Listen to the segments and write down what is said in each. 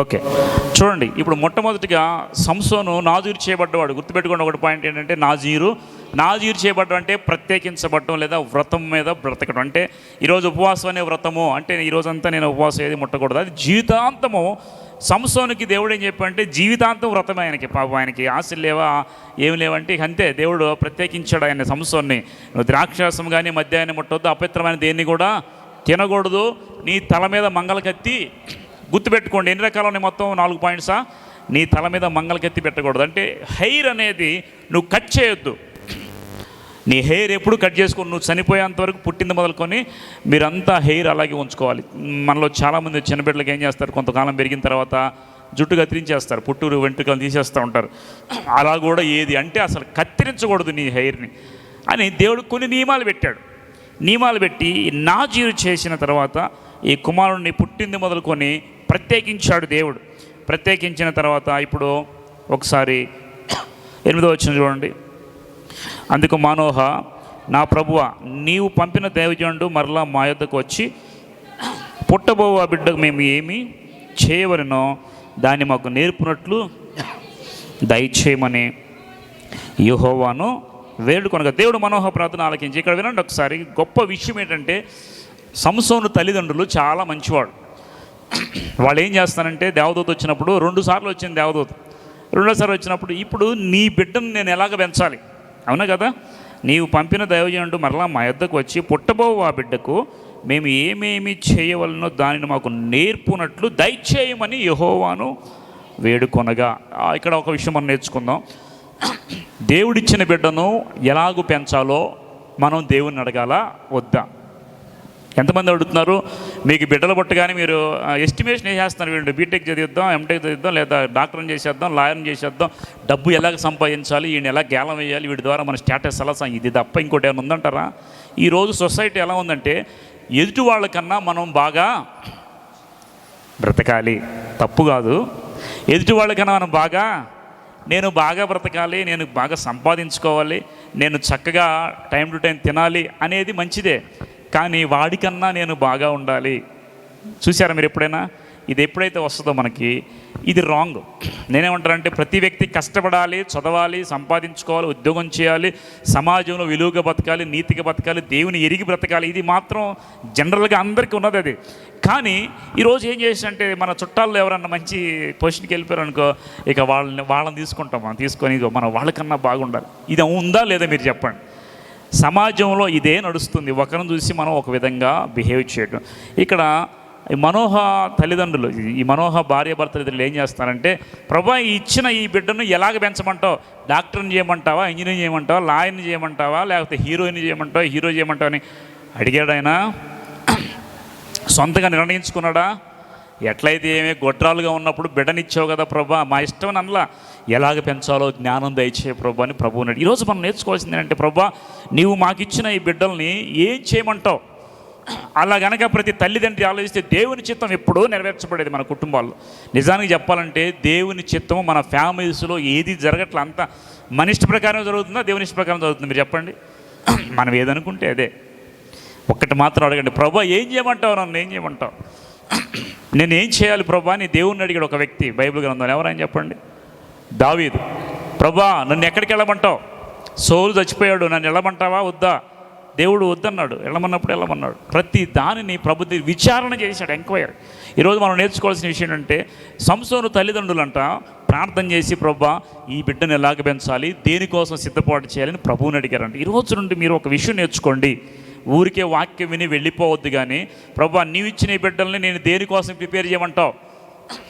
Okay. చూడండి ఇప్పుడు మొట్టమొదటిగా సంసోను నాజీరు చేయబడ్డవాడు. గుర్తుపెట్టుకున్న ఒకటి పాయింట్ ఏంటంటే నాజీరు. నాజీరు చేయబడ్డం అంటే ప్రత్యేకించబడటం లేదా వ్రతం మీద బ్రతకడం. అంటే ఈరోజు ఉపవాసం అనే వ్రతము అంటే ఈరోజంతా నేను ఉపవాసం ఏది ముట్టకూడదు. అది జీవితాంతము సంసోనికి దేవుడు ఏం చెప్పంటే జీవితాంతం వ్రతం ఆయనకి పాపం ఆయనకి ఆశలు లేవా ఏమి లేవంటే అంతే దేవుడు ప్రత్యేకించాడు ఆయన సంసోన్ని. నువ్వు ద్రాక్షాసం కానీ మద్యాన్ని ముట్టొద్దు అపవిత్రమైన దేన్ని కూడా తినకూడదు. నీ తల మీద మంగళ కత్తి గుర్తుపెట్టుకోండి ఎన్ని రకాలు ఉన్నాయి మొత్తం? నాలుగు పాయింట్సా? నీ తల మీద మంగళ కత్తి పెట్టకూడదు. అంటే హెయిర్ అనేది నువ్వు కట్ చేయొద్దు. నీ హెయిర్ ఎప్పుడు కట్ చేసుకొని నువ్వు చనిపోయేంత వరకు పుట్టింది మొదలుకొని మీరంతా హెయిర్ అలాగే ఉంచుకోవాలి. మనలో చాలామంది చిన్నబిడ్డలకి ఏం చేస్తారు? కొంతకాలం పెరిగిన తర్వాత జుట్టు కత్తిరించేస్తారు పుట్టూరు వెంట్రుకలు తీసేస్తూ ఉంటారు. అలా కూడా ఏది అంటే అసలు కత్తిరించకూడదు నీ హెయిర్ని. అని దేవుడు కొన్ని నియమాలు పెట్టాడు. నియమాలు పెట్టి నాజీరు చేసిన తర్వాత ఈ కుమారుడిని పుట్టింది మొదలుకొని ప్రత్యేకించాడు దేవుడు. ప్రత్యేకించిన తర్వాత ఇప్పుడు ఒకసారి ఎనిమిదో వచ్చిన చూడండి. అందుకు మానోహ నా ప్రభువ నీవు పంపిన దేవజనుడు మరలా మా యొద్దకు వచ్చి పుట్టబో ఆ బిడ్డకు మేము ఏమి చేయవలనో దాన్ని మాకు నేర్పునట్లు దయచేయమని యుహోవాను వేడుకొనక దేవుడు మనోహ ప్రార్థన ఆలకించి ఇక్కడ వినండి ఒకసారి గొప్ప విషయం ఏంటంటే సంసోను తల్లిదండ్రులు చాలా మంచివాడు. వాళ్ళు ఏం చేస్తారంటే దేవదూత వచ్చినప్పుడు రెండు సార్లు వచ్చింది దేవదూత. రెండోసారి వచ్చినప్పుడు ఇప్పుడు నీ బిడ్డను నేను ఎలాగ పెంచాలి? అవునా కదా? నీవు పంపిన దైవజనుడు మరలా మా యొద్దకు వచ్చి పుట్టబోవు ఆ బిడ్డకు మేము ఏమేమి చేయవలనో దానిని మాకు నేర్పునట్లు దయచేయమని యహోవాను వేడుకొనగా. ఇక్కడ ఒక విషయం మనం నేర్చుకుందాం. దేవుడిచ్చిన బిడ్డను ఎలాగూ పెంచాలో మనం దేవుని అడగాల? వద్దా? ఎంతమంది అడుగుతున్నారు? మీకు బిడ్డలు పుట్టగానే మీరు ఎస్టిమేషన్ వేసేస్తున్నారు వీళ్ళు. బీటెక్ చదివిద్దాం ఎంటెక్ చదివిద్దాం లేదా డాక్టర్ని చేసేద్దాం లాయర్ని చేసేద్దాం. డబ్బు ఎలాగ సంపాదించాలి ఈయన ఎలా గేలం వేయాలి వీడి ద్వారా మన స్టేటస్ ఎలా ఇది తప్ప ఇంకోటి ఏమైనా ఉందంటారా? ఈరోజు సొసైటీ ఎలా ఉందంటే ఎదుటి వాళ్ళకన్నా మనం బాగా బ్రతకాలి. తప్పు కాదు. ఎదుటి వాళ్ళకన్నా మనం బాగా నేను బాగా బ్రతకాలి నేను బాగా సంపాదించుకోవాలి నేను చక్కగా టైం టు టైం తినాలి అనేది మంచిదే. కానీ వాడికన్నా నేను బాగా ఉండాలి. చూసారా మీరు ఎప్పుడైనా? ఇది ఎప్పుడైతే వస్తుందో మనకి ఇది రాంగ్ నేనేమంటానంటే ప్రతి వ్యక్తి కష్టపడాలి చదవాలి సంపాదించుకోవాలి ఉద్యోగం చేయాలి సమాజంలో విలువగా బతకాలి నీతిగా బతకాలి దేవుని ఎరిగి బ్రతకాలి. ఇది మాత్రం జనరల్గా అందరికీ ఉన్నది అది. కానీ ఈరోజు ఏం చేసినంటే మన చుట్టాల్లో ఎవరన్నా మంచి పొజిషన్కి వెళ్ళిపోయారు అనుకో ఇక వాళ్ళని వాళ్ళని తీసుకుంటాం మనం తీసుకొని మన మనం వాళ్ళకన్నా బాగుండాలి. ఇది ఉందా లేదా మీరు చెప్పండి. సమాజంలో ఇదే నడుస్తుంది. ఒకరిని చూసి మనం ఒక విధంగా బిహేవ్ చేయడం ఇక్కడ ఈ మనోహ తల్లిదండ్రులు ఈ మనోహ భార్య భర్త ఇద్దరు ఏం చేస్తారంటే ప్రభా ఇచ్చిన ఈ బిడ్డను ఎలాగ పెంచమంటావు? డాక్టర్ని చేయమంటావా? ఇంజనీర్ చేయమంటావా? లాయర్ని చేయమంటావా? లేకపోతే హీరోయిన్ చేయమంటావా? హీరో చేయమంటావా? అని అడిగాడు ఆయన. సొంతగా నిర్ణయించుకున్నాడా? ఎట్లయితే ఏమి గొడ్రాలుగా ఉన్నప్పుడు బిడ్డనిచ్చావు కదా ప్రభా మా ఇష్టం అనలా. ఎలాగ పెంచాలో జ్ఞానం దయచే ప్రభు అని ప్రభు అన్నాడు ఈరోజు మనం నేర్చుకోవాల్సింది ఏంటంటే ప్రభా నీవు మాకిచ్చిన ఈ బిడ్డల్ని ఏం చేయమంటావు? అలా గనక ప్రతి తల్లిదండ్రి ఆలోచిస్తే దేవుని చిత్తం ఎప్పుడూ నెరవేర్చబడేది మన కుటుంబాల్లో. నిజానికి చెప్పాలంటే దేవుని చిత్తం మన ఫ్యామిలీస్లో ఏది జరగట్ల అంతా మన ఇష్ట ప్రకారం జరుగుతుందా దేవుని ఇష్ట ప్రకారం జరుగుతుంది? మీరు చెప్పండి. మనం ఏదనుకుంటే అదే. ఒక్కటి మాత్రం అడగండి. ప్రభా ఏం చేయమంటావు నన్ను? ఏం చేయమంటావు? నేను ఏం చేయాలి ప్రభా? అని దేవుణ్ణి అడిగాడు ఒక వ్యక్తి బైబిల్ గ్రంథంలో. ఎవరైనా చెప్పండి? దావీదు ప్రభా నన్ను ఎక్కడికి వెళ్ళమంటావు? సోలు చచ్చిపోయాడు నన్ను వెళ్ళమంటావా? వద్దా? దేవుడు వద్దన్నాడు వెళ్ళమన్నప్పుడు వెళ్ళమన్నాడు. ప్రతి దానిని ప్రభు విచారణ చేశాడు ఎంక్వైరీ. ఈరోజు మనం నేర్చుకోవాల్సిన విషయం ఏంటంటే సంసోను తల్లిదండ్రులంట ప్రార్థన చేసి ప్రభా ఈ బిడ్డను ఎలాగ పెంచాలి? దేనికోసం సిద్ధపాటు చేయాలని ప్రభువుని అడిగారంట. ఈ రోజు నుండి మీరు ఒక విషయం నేర్చుకోండి. ఊరికే వాక్యం విని వెళ్ళిపోవద్దు కానీ ప్రభా నీవు ఇచ్చిన ఈ బిడ్డల్ని నేను దేనికోసం ప్రిపేర్ చేయమంటావు?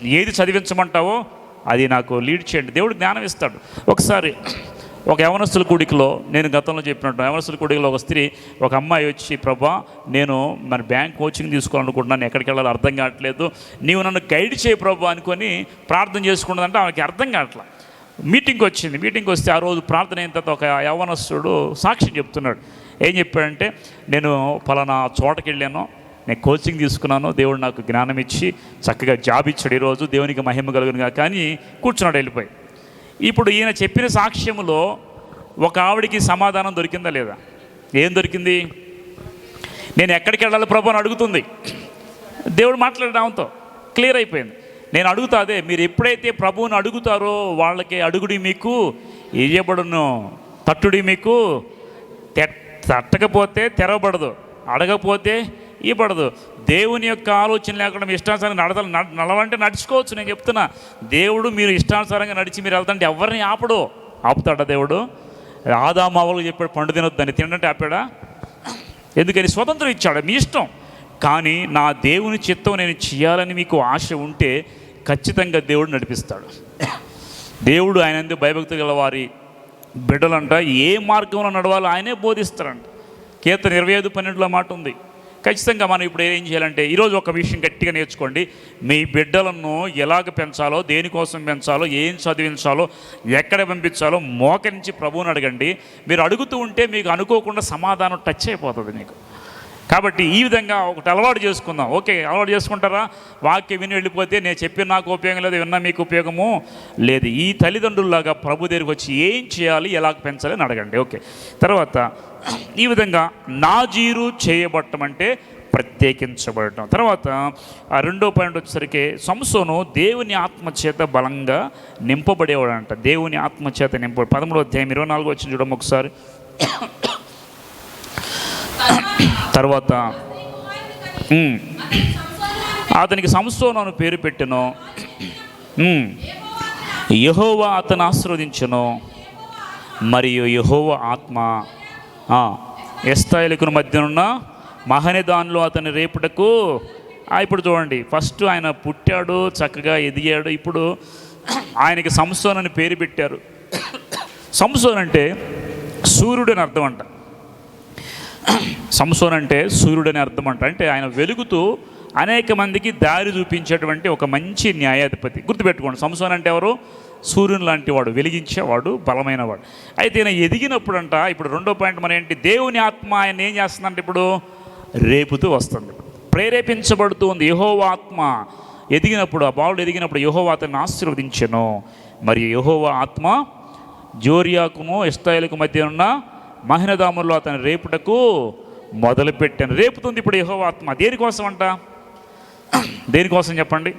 ఏది చదివించమంటావో అది నాకు లీడ్ చేయండి. దేవుడు జ్ఞానం ఇస్తాడు. ఒకసారి ఒక యవనస్తుల కూడికలో నేను గతంలో చెప్పినట్టు యవనస్తుల కూడికలో ఒక స్త్రీ ఒక అమ్మాయి వచ్చి ప్రభా నేను మన బ్యాంక్ కోచింగ్ తీసుకోవాలనుకుంటున్నాను ఎక్కడికి వెళ్ళాలో అర్థం కావట్లేదు. నీవు నన్ను గైడ్ చేయి ప్రభా అనుకొని ప్రార్థన చేసుకున్నదంటే ఆమెకి అర్థం కావట్లేదు మీటింగ్కి వచ్చింది. మీటింగ్కి వస్తే ఆ రోజు ప్రార్థన అయిన తర్వాత ఒక యవనస్తుడు సాక్ష్యం చెప్తున్నాడు. ఏం చెప్పాడంటే నేను పలానా చోటకి వెళ్ళాను. నేను కోచింగ్ తీసుకున్నాను దేవుడు నాకు జ్ఞానం ఇచ్చి చక్కగా జాబ్ ఇచ్చాడు ఈరోజు దేవునికి మహిమ కలుగునుగా కానీ కూర్చున్నాడు వెళ్ళిపోయి. ఇప్పుడు ఈయన చెప్పిన సాక్ష్యములో ఒక ఆవిడికి సమాధానం దొరికిందా లేదా? ఏం దొరికింది? నేను ఎక్కడికి వెళ్ళాలి ప్రభు అని అడుగుతుంది. దేవుడు మాట్లాడాడు క్లియర్ అయిపోయింది. నేను అడుగుతా అదే మీరు ఎప్పుడైతే ప్రభువుని అడుగుతారో వాళ్ళకి అడుగుడి మీకు ఇయ్యబడును తట్టుడి మీకు తె- తట్టకపోతే తెరవబడదు అడగపోతే ఇవ్వబడదు. దేవుని యొక్క ఆలోచన లేకుండా మీ ఇష్టానుసారంగా నడతలు నడవంటే నడుచుకోవచ్చు నేను చెప్తున్నా. దేవుడు మీరు ఇష్టానుసారంగా నడిచి మీరు వెళ్తుంటే ఎవరిని ఆపడు? ఆపుతాడా దేవుడు? ఆదామావులు చెప్పాడు పండు తినొద్దని తినంటే ఆపాడా? ఎందుకని? స్వతంత్రం ఇచ్చాడు మీ ఇష్టం. కానీ నా దేవుని చిత్తం నేను చేయాలని మీకు ఆశ ఉంటే ఖచ్చితంగా దేవుడు నడిపిస్తాడు. దేవుడు ఆయన అందు భయభక్తి గల వారి బిడ్డలంట. ఏ మార్గంలో నడవాలో ఆయనే బోధిస్తారంట. కీర్తన ఇరవై ఐదు పన్నెండులో మాట ఉంది. ఖచ్చితంగా మనం ఇప్పుడు ఏం చేయాలంటే ఈరోజు ఒక విషయం గట్టిగా నేర్చుకోండి. మీ బిడ్డలను ఎలాగ పెంచాలో దేనికోసం పెంచాలో ఏం చదివించాలో ఎక్కడ పంపించాలో మోకరించి ప్రభువుని అడగండి. మీరు అడుగుతూ ఉంటే మీకు అనుకోకుండా సమాధానం టచ్ అయిపోతుంది మీకు. కాబట్టి ఈ విధంగా ఒకటి అలవాటు చేసుకుందాం. ఓకే అలవాటు చేసుకుంటారా? వాక్యం విని వెళ్ళిపోతే నేను చెప్పిన నాకు ఉపయోగం లేదు విన్నా మీకు ఉపయోగము లేదు. ఈ తల్లిదండ్రుల్లాగా ప్రభు దగ్గరికి వచ్చి ఏం చేయాలి ఎలా పెంచాలి అని అడగండి. ఓకే తర్వాత ఈ విధంగా నాజీరు చేయబట్టం అంటే ప్రత్యేకించబడటం. తర్వాత ఆ రెండో పాయింట్ వచ్చేసరికి సంసోను దేవుని ఆత్మ చేత బలంగా నింపబడేవాడంట. దేవుని ఆత్మ చేత నింప పదమూడో అధ్యాయం ఇరవై నాలుగు వచ్చిన చూడము ఒకసారి. తర్వాత అతనికి సంసోను అని పేరు పెట్టెను. యహోవా అతను ఆశీర్వదించను. మరియు యహోవ ఆత్మ ఆ, ఎస్తాయిలకు మధ్యనున్న మహనిదాన్లో అతని రేపుటకు ఇప్పుడు చూడండి ఫస్ట్ ఆయన పుట్టాడు చక్కగా ఎదిగాడు ఇప్పుడు ఆయనకి సంసోన్ అని పేరు పెట్టారు. సంసోన్ అంటే సూర్యుడు అని అర్థం అంట. సంసోన్ అంటే సూర్యుడు అని అర్థం అంట అంటే ఆయన వెలుగుతూ అనేక మందికి దారి చూపించేటువంటి ఒక మంచి న్యాయాధిపతి. గుర్తుపెట్టుకోండి సంసోన్ అంటే ఎవరు? సూర్యుని లాంటి వాడు వెలిగించేవాడు బలమైన వాడు అయితే ఈయన ఎదిగినప్పుడు అంట ఇప్పుడు రెండో పాయింట్ మన ఏంటి? దేవుని ఆత్మ ఆయన ఏం చేస్తుందంటే ఇప్పుడు? రేపుతూ వస్తుంది. ప్రేరేపించబడుతూ ఉంది. యహోవాత్మ ఎదిగినప్పుడు ఆ బాలుడు ఎదిగినప్పుడు యహోవ అతన్ని ఆశీర్వదించెను. మరియు యహోవ ఆత్మ జోరియాకును ఇస్తాయిలకు మధ్య ఉన్న మహినదాముల్లో అతని రేపుటకు మొదలుపెట్టాను. రేపుతుంది ఇప్పుడు యహోవాత్మ. దేనికోసం అంట దేనికోసం చెప్పండి?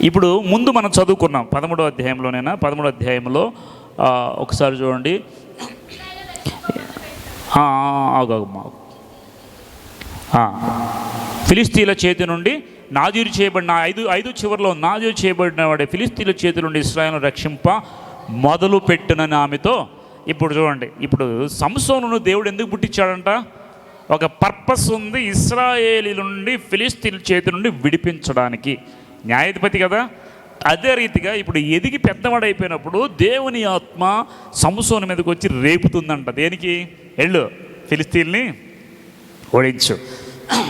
ఇప్పుడు ముందు మనం చదువుకున్నాం పదమూడో అధ్యాయంలోనైనా? పదమూడో అధ్యాయంలో ఒకసారి చూడండి. ఆ, ఫిలిస్తీన్ల చేతి నుండి నాజీరు చేయబడిన ఐదు ఐదు చివరిలో నాజీరు చేయబడిన వాడే ఫిలిస్తీన్ల చేతి నుండి ఇస్రాయల్ను రక్షింప మొదలు పెట్టిన ఆమెతో ఇప్పుడు చూడండి ఇప్పుడు సంసోనును దేవుడు ఎందుకు పుట్టించాడంట? ఒక పర్పస్ ఉంది ఇస్రాయేలీ నుండి ఫిలిస్తీన్ చేతి నుండి విడిపించడానికి. న్యాయాధిపతి కదా? అదే రీతిగా ఇప్పుడు ఎదిగి పెద్దవాడైపోయినప్పుడు దేవుని ఆత్మ సంసోను మీదకి వచ్చి రేపుతుందంట. దేనికి? వెళ్ళు ఫిలిస్తీన్ని ఓడించు.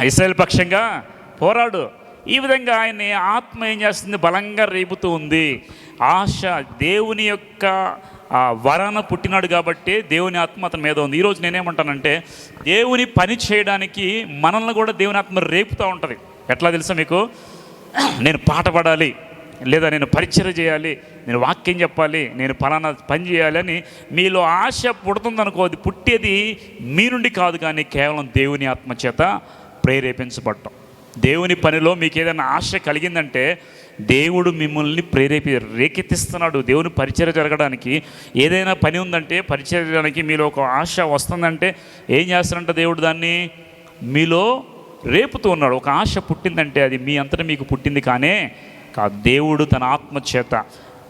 ఇస్రాయల్ పక్షంగా పోరాడు. ఈ విధంగా ఆయన్ని ఆత్మ ఏం చేస్తుంది? బలంగా రేపుతూ ఉంది. ఆశ దేవుని యొక్క ఆ వరాన పుట్టినాడు కాబట్టి దేవుని ఆత్మ అతని మీద ఉంది. ఈరోజు నేనేమంటానంటే దేవుని పని చేయడానికి మనల్ని కూడా దేవుని ఆత్మ రేపుతూ ఉంటుంది. ఎట్లా తెలుసా మీకు? నేను పాట పాడాలి లేదా నేను పరిచయం చేయాలి నేను వాక్యం చెప్పాలి నేను ఫలానా పని చేయాలి అని మీలో ఆశ పుడుతుందనుకోది పుట్టేది మీ నుండి కాదు కానీ కేవలం దేవుని ఆత్మ చేత ప్రేరేపించబడటం. దేవుని పనిలో మీకు ఏదైనా ఆశ కలిగిందంటే దేవుడు మిమ్మల్ని ప్రేరేపి రేకెత్తిస్తున్నాడు. దేవుని పరిచయం జరగడానికి ఏదైనా పని ఉందంటే పరిచయడానికి మీలో ఒక ఆశ వస్తుందంటే ఏం చేస్తారంట దేవుడు దాన్ని? మీలో రేపుతూ ఉన్నాడు. ఒక ఆశ పుట్టిందంటే అది మీ అంతటా మీకు పుట్టింది కానే కాదు. దేవుడు తన ఆత్మ చేత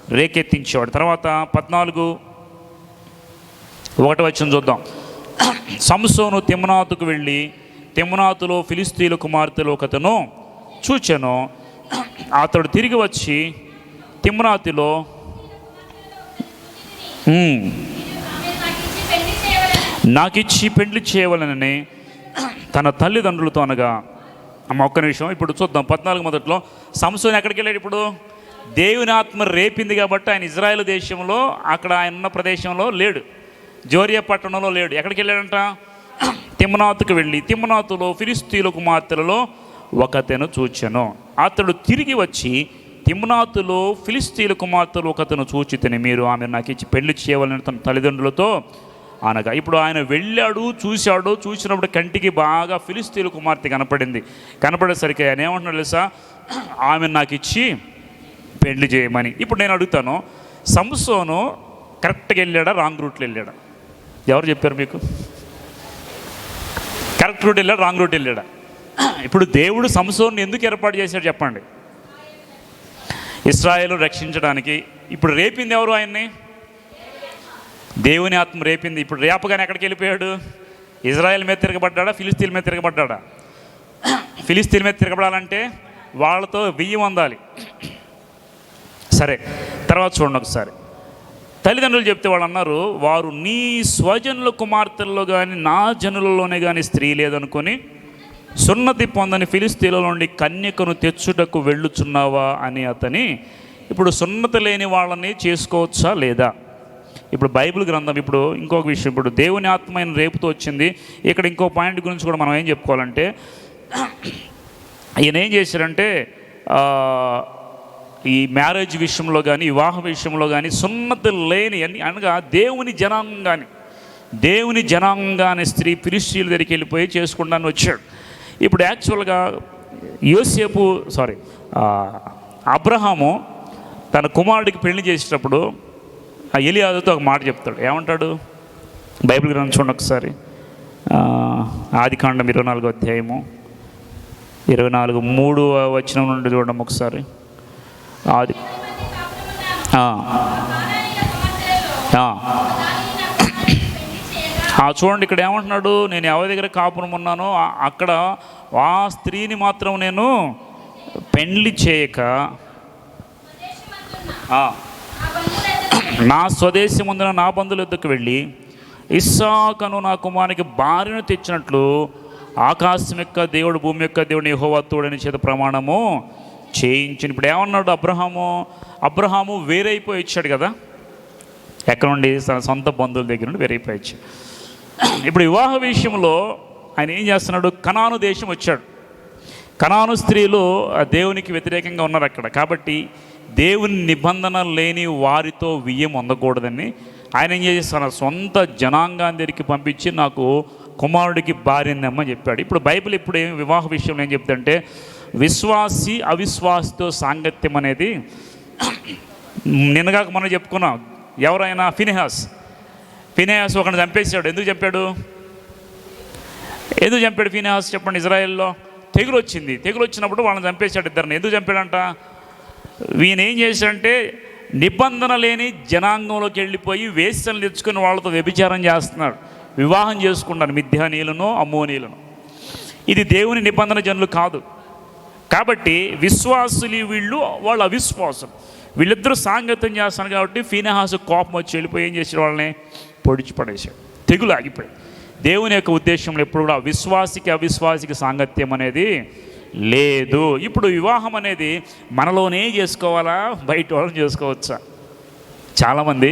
రేకెత్తించేవాడు. తర్వాత పద్నాలుగు ఒకటి వచ్చిన చూద్దాం. సంసోను తిమ్మనాథుకు వెళ్ళి తిమ్మనాథులో ఫిలిస్తీన్ల కుమార్తెలు ఒకతను చూచెను. అతడు తిరిగి వచ్చి తిమ్నాతిలో నాకిచ్చి పెళ్ళి చేయవలనని తన తల్లిదండ్రులతో అనగా అమ్మ ఒక్క నిమిషం ఇప్పుడు చూద్దాం. పద్నాలుగు మొదట్లో సంసోన్ ఎక్కడికి వెళ్ళాడు ఇప్పుడు? దేవుని ఆత్మ రేపింది కాబట్టి ఆయన ఇజ్రాయెల్ దేశంలో అక్కడ ఆయన ఉన్న ప్రదేశంలో లేడు. జోరియా పట్టణంలో లేడు. ఎక్కడికి వెళ్ళాడంట? తిమ్మనాతుకు వెళ్ళి తిమ్మనాథులో ఫిలిస్తీన్ల కుమార్తెలలో ఒకతను చూచాను. అతడు తిరిగి వచ్చి తిమ్నాతులో ఫిలిస్తీన్ల కుమార్తెలు ఒకతను చూచితని మీరు ఆమె నాకు ఇచ్చి పెళ్ళి చేయవాలని తన తల్లిదండ్రులతో అనగా ఇప్పుడు ఆయన వెళ్ళాడు చూశాడు చూసినప్పుడు కంటికి బాగా ఫిలిస్తీన్ల కుమార్తె కనపడింది. కనపడేసరికి ఆయన ఏమంటున్నాడు తెలుసా? ఆమె నాకు ఇచ్చి పెళ్ళి చేయమని. ఇప్పుడు నేను అడుగుతాను సంసోను కరెక్ట్గా వెళ్ళాడా? రాంగ్ రూట్లో వెళ్ళాడా? ఎవరు చెప్పారు మీకు? కరెక్ట్ రూట్ వెళ్ళాడా? రాంగ్ రూట్ వెళ్ళాడా? ఇప్పుడు దేవుడు సంసోన్ని ఎందుకు ఏర్పాటు చేశాడు చెప్పండి. ఇస్రాయేల్ రక్షించడానికి ఇప్పుడు రేపింది ఎవరు ఆయన్ని? దేవుని ఆత్మ రేపింది. ఇప్పుడు రేపగానే ఎక్కడికి వెళ్ళిపోయాడు? ఇజ్రాయెల్ మీద తిరగబడ్డాడా? ఫిలిస్తీన్ మీద తిరగబడ్డాడా? ఫిలిస్తీన్ మీద తిరగబడాలంటే వాళ్ళతో బియ్యం అందాలి సరే తర్వాత చూడండి ఒకసారి. తల్లిదండ్రులు చెప్తే వాళ్ళు అన్నారు వారు నీ స్వజనుల కుమార్తెల్లో కానీ నా జనులలోనే కానీ స్త్రీ లేదనుకొని సున్నతి పొందని ఫిలిస్తీన్ల నుండి కన్యకను తెచ్చుటకు వెళ్ళుచున్నావా అని అతని ఇప్పుడు సున్నతి లేని వాళ్ళని చేసుకోవచ్చా లేదా? ఇప్పుడు బైబిల్ గ్రంథం ఇప్పుడు ఇంకొక విషయం ఇప్పుడు దేవుని ఆత్మైన రేపుతో వచ్చింది. ఇక్కడ ఇంకో పాయింట్ గురించి కూడా మనం ఏం చెప్పుకోవాలంటే ఈయన ఏం చేశారంటే ఈ మ్యారేజ్ విషయంలో కానీ వివాహ విషయంలో కానీ సున్నతి లేని అని అనగా దేవుని జనాంగాన్ని దేవుని జనాంగాన్ని స్త్రీ ఫిలిస్తీన్ల దగ్గరికి వెళ్ళిపోయి చేసుకుంటాను వచ్చాడు. ఇప్పుడు యాక్చువల్గా యోసేపు సారీ అబ్రహాము తన కుమారుడికి పెళ్ళి చేసేటప్పుడు ఆ ఎలియాదుతో ఒక మాట చెప్తాడు. ఏమంటాడు? బైబిల్ గ్రంథం చూడండి ఒకసారి. ఆది ఆదికాండం ఇరవై నాలుగో అధ్యాయము ఇరవై నాలుగు మూడు వచ్చిన నుండి చూడడం ఒకసారి. ఆది చూడండి ఇక్కడ ఏమంటున్నాడు నేను ఎవరి దగ్గర కాపురం ఉన్నానో అక్కడ ఆ స్త్రీని మాత్రం నేను పెండ్లి చేయక నా స్వదేశం ముందున నా బంధువుల యుద్ధకు వెళ్ళి ఇస్సాకను నా కుమారునికి భార్యను తెచ్చినట్లు ఆకాశం యొక్క దేవుడు భూమి యొక్క దేవుడు యహోవత్తుడని చేత ప్రమాణము చేయించిన. ఇప్పుడు ఏమన్నాడు అబ్రహాము? అబ్రహాము వేరైపోయి ఇచ్చాడు కదా? ఎక్కడ నుండి? తన సొంత బంధువుల దగ్గర నుండి వేరైపోయి ఇచ్చాడు ఇప్పుడు వివాహ విషయంలో ఆయన ఏం చేస్తున్నాడు? కనాను దేశం వచ్చాడు. కనాను స్త్రీలు దేవునికి వ్యతిరేకంగా ఉన్నారు అక్కడ. కాబట్టి దేవుని నిబంధన లేని వారితో వియ్యం అందకూడదని ఆయన ఏం చేసి సొంత జనాంగాందరికి దగ్గరికి పంపించి నాకు కుమారుడికి భార్యనమ్మని చెప్పాడు. ఇప్పుడు బైబిల్ ఇప్పుడు ఏం వివాహ విషయంలో ఏం చెప్తుంటే విశ్వాసి అవిశ్వాసితో సాంగత్యం అనేది నిన్నగాక మనం చెప్పుకున్నాం ఎవరైనా ఫినిహాస్ ఫినిహాస్ ఒకరిని చంపేశాడు. ఎందుకు చంపాడు? ఎందుకు చంపాడు ఫినిహాస్? చెప్పండి ఇజ్రాయెల్లో. తెగులు వచ్చింది. తెగులు వచ్చినప్పుడు వాళ్ళని చంపేశాడు ఇద్దరిని. ఎందుకు చంపాడంట? వీని ఏం చేశాడంటే నిబంధన లేని జనాంగంలోకి వెళ్ళిపోయి వేశ్యలు తెచ్చుకుని వాళ్ళతో వ్యభిచారం చేస్తున్నాడు. వివాహం చేసుకున్నాడు మిథ్యానీలను అమ్మోనీలను ఇది దేవుని నిబంధన జనులు కాదు. కాబట్టి విశ్వాసులు వీళ్ళు వాళ్ళు అవిశ్వాసం వీళ్ళిద్దరూ సాంగత్యం చేస్తారు కాబట్టి ఫీనహాసు కోపం వచ్చి వెళ్ళిపోయి ఏం చేసిన వాళ్ళని? పొడిచి పడేశాడు తెగులు ఆగిపోయాడు దేవుని యొక్క ఉద్దేశంలో ఎప్పుడు కూడా విశ్వాసికి అవిశ్వాసికి సాంగత్యం అనేది లేదు. ఇప్పుడు వివాహం అనేది మనలోనే చేసుకోవాలా? బయట వాళ్ళని చేసుకోవచ్చా? చాలామంది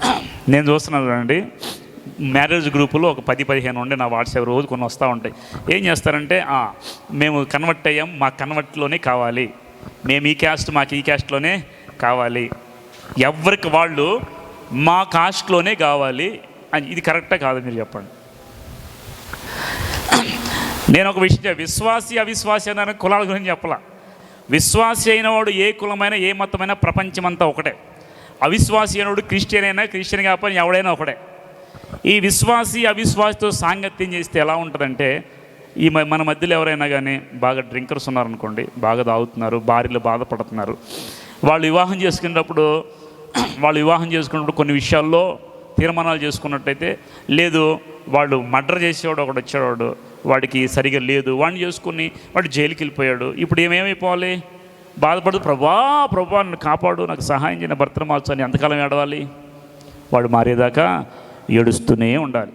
నేను చూస్తున్నాను అండి మ్యారేజ్ గ్రూపులో ఒక పది పదిహేను ఉండే నా వాట్సాప్ రోజు కొన్ని వస్తూ ఉంటాయి. ఏం చేస్తారంటే మేము కన్వర్ట్ అయ్యాం మా కన్వర్ట్లోనే కావాలి. మేము ఈ క్యాస్ట్ మాకు ఈ క్యాస్ట్లోనే కావాలి. ఎవరికి వాళ్ళు మా కాస్ట్లోనే కావాలి అని ఇది కరెక్టా కాదు మీరు చెప్పండి. నేను ఒక విషయం విశ్వాసి అవిశ్వాసి అనే కులాల గురించి చెప్పలా. విశ్వాసి అయిన వాడు ఏ కులమైనా ఏ మతమైనా ప్రపంచమంతా ఒకటే. అవిశ్వాసి అయినవాడు క్రిస్టియన్ అయినా క్రిస్టియన్ కాకపోయినా ఎవడైనా ఒకటే ఈ విశ్వాసి అవిశ్వాసితో సాంగత్యం చేస్తే ఎలా ఉంటుందంటే ఈ మ- మన మధ్యలో ఎవరైనా కానీ బాగా డ్రింకర్స్ ఉన్నారనుకోండి బాగా తాగుతున్నారు భార్యలు బాధపడుతున్నారు వాళ్ళు వివాహం చేసుకునేటప్పుడు వాళ్ళు వివాహం చేసుకున్నప్పుడు కొన్ని విషయాల్లో తీర్మానాలు చేసుకున్నట్టయితే లేదు వాళ్ళు మర్డర్ చేసేవాడు ఒకడు వచ్చేవాడు వాడికి సరిగా లేదు వాడిని చేసుకుని వాడు జైలుకి వెళ్ళిపోయాడు. ఇప్పుడు ఏమేమైపోవాలి బాధపడుతూ ప్రభా ప్రభా నన్ను కాపాడు నాకు సహాయం చేయని భర్తను మార్చని ఎంతకాలం ఏడవాలి? వాడు మారేదాకా ఏడుస్తూనే ఉండాలి.